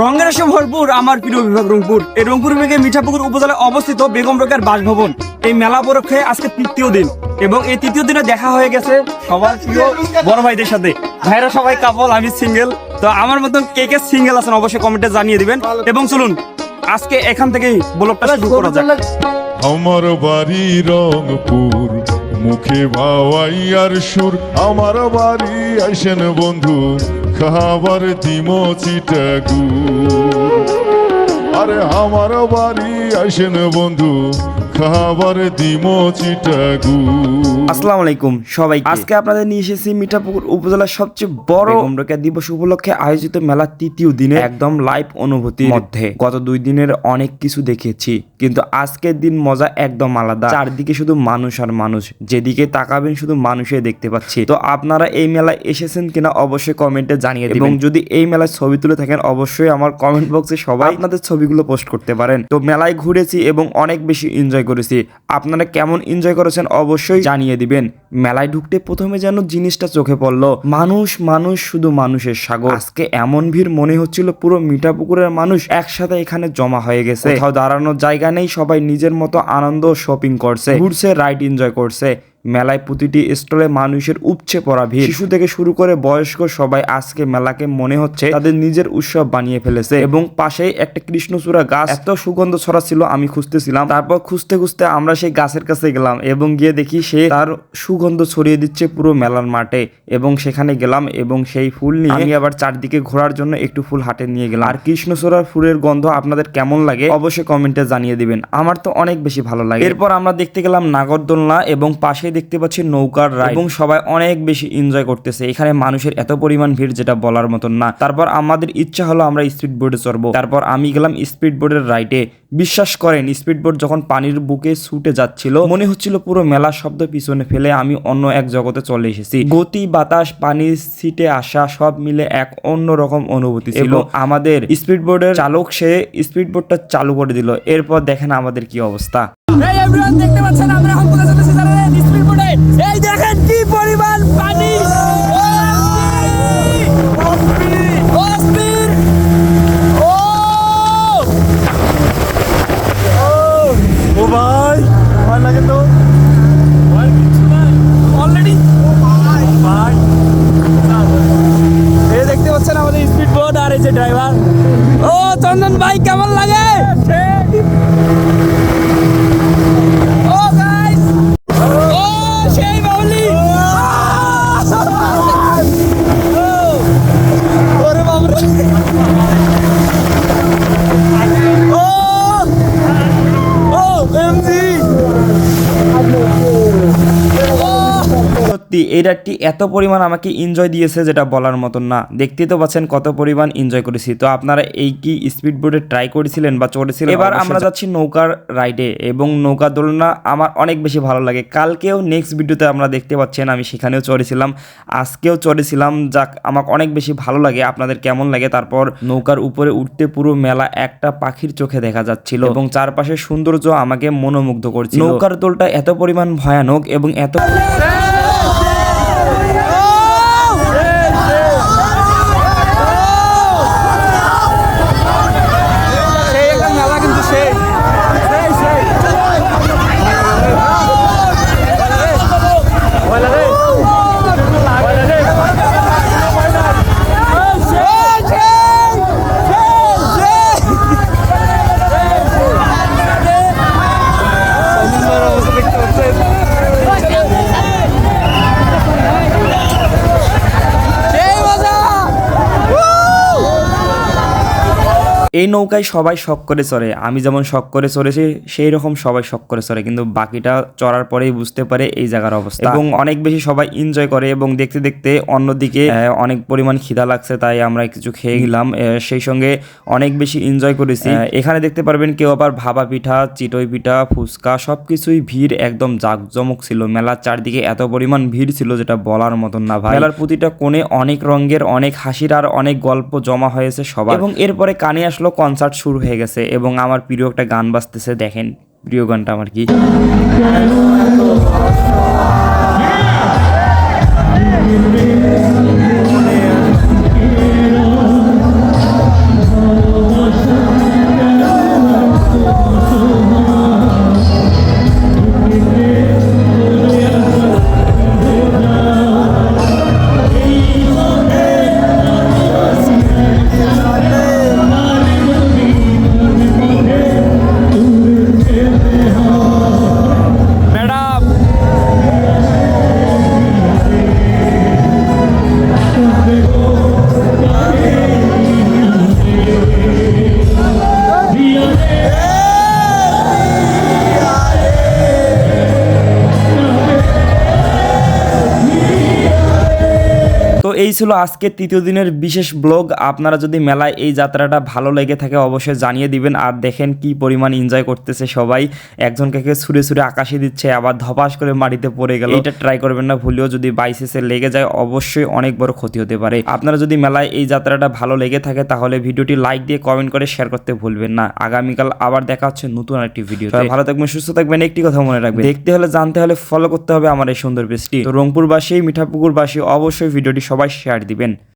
রঙের এসে ভরপুর, আমার প্রিয় বিভাগ রংপুর। এই রংপুর বিভাগের মিঠাপুকুর উপজেলায় অবস্থিত বেগম রোকের বাসভবন। এই মেলা উপলক্ষে আজকে তৃতীয় দিন এবং এই তৃতীয় দিনে দেখা হয়ে গেছে সবার প্রিয় বড় ভাইদের সাথে। ভাইরা সবাই কাপল আমি সিঙ্গেল তো আমার মতন কে কে সিঙ্গেল আছেন অবশ্যই কমেন্টে জানিয়ে দিবেন। এবং চলুন, আজকে এখান থেকেই ব্লগটা শুরু করা যাক। আমার বাড়ি রংপুর, মুখে ভাওয়াইয়ার সুর। আমার বাড়ি আইসেন বন্ধু খাবার দিম চিটাগুর আরে আমার বাড়ি আসেন বন্ধু খাবার দিম আসসালামু আলাইকুম সবাই আজকে আপনাদের নিয়ে এসেছি মিঠাপুকুর উপজেলার সবচেয়ে বড় বেগমরোকেয়া দিবস উপলক্ষে আয়োজিত মেলার তৃতীয় দিনে একদম লাইভ অনুভূতির মধ্যে। গত দুই দিনের অনেক কিছু দেখেছি। কিন্তু আজকের দিন মজা একদম আলাদা। চারদিকে শুধু মানুষ আর মানুষ। যেদিকে তাকাবেন শুধু মানুষই দেখতে পাচ্ছি। তো আপনারা এই মেলায় এসেছেন কিনা অবশ্যই কমেন্টে জানিয়ে দিবেন। এবং যদি এই মেলায় ছবি তুলে থাকেন অবশ্যই আমার কমেন্ট বক্সে সবাই আপনাদের ছবিগুলো পোস্ট করতে পারেন। তো মেলায় ঘুরেছি এবং অনেক বেশি এনজয় করেছি। আপনারা কেমন এনজয় করেছেন অবশ্যই জানিয়ে দিবেন। মেলায় ঢুকতে প্রথমে যেন জিনিসটা চোখে পড়ল। মানুষ মানুষ, শুধু মানুষের সাগর। আজকে এমন ভিড় মনে হচ্ছিল পুরো মিঠা পুকুরের মানুষ একসাথে এখানে জমা হয়ে গেছে। দাঁড়ানোর জায়গা নেই, সবাই নিজের মতো আনন্দ শপিং করছে। ঘুরছে রাইড এনজয় করছে। মেলায় প্রতিটি স্টলে মানুষের উপচে পড়া ভিড়। শিশু থেকে শুরু করে বয়স্ক সবাই আজকে মেলাকে মনে হচ্ছে তাদের নিজের উৎসব বানিয়ে ফেলেছে। এবং পাশেই একটা কৃষ্ণচূড়া গাছ। এত সুগন্ধ ছড়া ছিল আমি খুঁজতেছিলাম। তারপর খুঁজতে খুঁজতে আমরা সেই গাছের কাছে গেলাম এবং গিয়ে দেখি সে তার সুগন্ধ ছড়িয়ে দিচ্ছে পুরো মেলার মাঠে। এবং সেখানে গেলাম এবং সেই ফুল নিয়ে আমি আবার চারদিকে ঘোরার জন্য একটু ফুল হাটে নিয়ে গেলাম। আর কৃষ্ণচূড়ার ফুলের গন্ধ আপনাদের কেমন লাগে অবশ্যই কমেন্টে জানিয়ে দিবেন। আমার তো অনেক বেশি ভালো লাগে। এরপর আমরা দেখতে গেলাম নাগরদোলনা এবং পাশে দেখতে পাচ্ছি নৌকার রাইড এবং সবাই অনেক বেশি এনজয় করতেছে। এখানে মানুষের এত পরিমাণ ভিড় যেটা বলার মতন না। তারপর আমাদের ইচ্ছা হলো আমরা স্পিড বোর্ডে চড়বো। তারপর আমি গেলাম স্পিড বোর্ডের রাইডে বিশ্বাস করেন স্পিড বোর্ড যখন পানির বুকে ছুটে যাচ্ছিল মনে হচ্ছিল পুরো মেলা শব্দ পিছনে ফেলে আমি অন্য এক জগতে চলে এসেছি। গতি বাতাস পানির সিটে আসা সব মিলে এক অন্য রকম অনুভূতি ছিল। আমাদের স্পিড বোর্ডের চালক সে স্পিড বোর্ডটা চালু করে দিল। এরপর দেখেন আমাদের কি অবস্থা। দেখতে পাচ্ছেন? আমরা এই ড্রাইভার ও চন্দন ভাই কেমন লাগে? সত্যি এই রাইডটি এত পরিমাণ আমাকে এনজয় দিয়েছে যেটা বলার মতন না। দেখতেই তো পাচ্ছেন কত পরিমাণ এনজয় করেছি। তো আপনারা এই কি স্পিড বোর্ডে ট্রাই করেছিলেন বা চড়েছিলেন? এবার আমরা যাচ্ছি নৌকার রাইডে এবং নৌকা দোলনা আমার অনেক বেশি ভালো লাগে। কালকেও নেক্সট ভিডিওতে আমরা দেখতে পাচ্ছেন আমি সেখানেও চড়েছিলাম। আজকেও চড়েছিলাম যাক আমাকে অনেক বেশি ভালো লাগে। আপনাদের কেমন লাগে? তারপর নৌকার উপরে উঠতে পুরো মেলা একটা পাখির চোখে দেখা যাচ্ছিল এবং চারপাশের সৌন্দর্য আমাকে মনোমুগ্ধ করছিল। নৌকার দোলটা এত পরিমাণ ভয়ানক এবং এত সেই একটা মেলা কিন্তু সেই সেই সেই ভয় লাগে ভয় লাগে দেখতে পাচ্ছেন সেই মজা এই নৌকায় সবাই শখ করে চড়ে। আমি যেমন শখ করে চড়েছি সেই রকম সবাই শখ করে চড়ে। কিন্তু বাকিটা চড়ার পরেই বুঝতে পারে এই জায়গার অবস্থা। এবং অনেক বেশি সবাই এনজয় করে এবং দেখতে দেখতে অন্যদিকে অনেক পরিমাণ খিদা লাগছে তাই আমরা কিছু খেয়ে গেলাম সেই সঙ্গে অনেক বেশি এনজয় করেছি। এখানে দেখতে পারবেন কেউ আবার ভাবা পিঠা চিতই পিঠা ফুচকা সবকিছুই ভিড় একদম জাঁকজমক ছিল। মেলার চারদিকে এত পরিমাণ ভিড় ছিল যেটা বলার মতন না ভাই। মেলার প্রতিটা কোণে অনেক রঙের অনেক হাসির আর অনেক গল্প জমা হয়েছে সবার। এবং এরপরে কানে আসলো কনসার্ট শুরু হয়ে গেছে এবং আমার প্রিয় একটা গান বাজতেছে, দেখেন, প্রিয় গানটা আমার কি? ছিল আজকে তৃতীয় দিনের বিশেষ ব্লগ। আপনারা যদি মেলায় এই যাত্রাটা ভালো লেগে থাকে অবশ্যই জানিয়ে দিবেন আর দেখেন কি পরিমাণ এনজয় করতেছে সবাই। একজনকে কে ছুড়ে ছুড়ে আকাশে দিচ্ছে আবার ধপাস করে মাটিতে পড়ে গেল। এটা ট্রাই করবেন না ভুলেও যদি বাইসেসে লেগে যায় অবশ্যই অনেক বড় ক্ষতি হতে পারে। আপনারা যদি মেলায় এই যাত্রাটা ভালো লেগে থাকে তাহলে ভিডিওটি লাইক দিয়ে কমেন্ট করে শেয়ার করতে ভুলবেন না। আগামীকাল আবার দেখা হচ্ছে নতুন একটি ভিডিও ভালো থাকবেন সুস্থ থাকবেন একটি কথা মনে রাখবেন। দেখতে হলে জানতে হলে ফলো করতে হবে আমার এই সুন্দর পেজটি। তো রংপুরবাসী মিঠাপুকুরবাসী অবশ্যই ভিডিওটি সবাই শেয়ার দিবেন।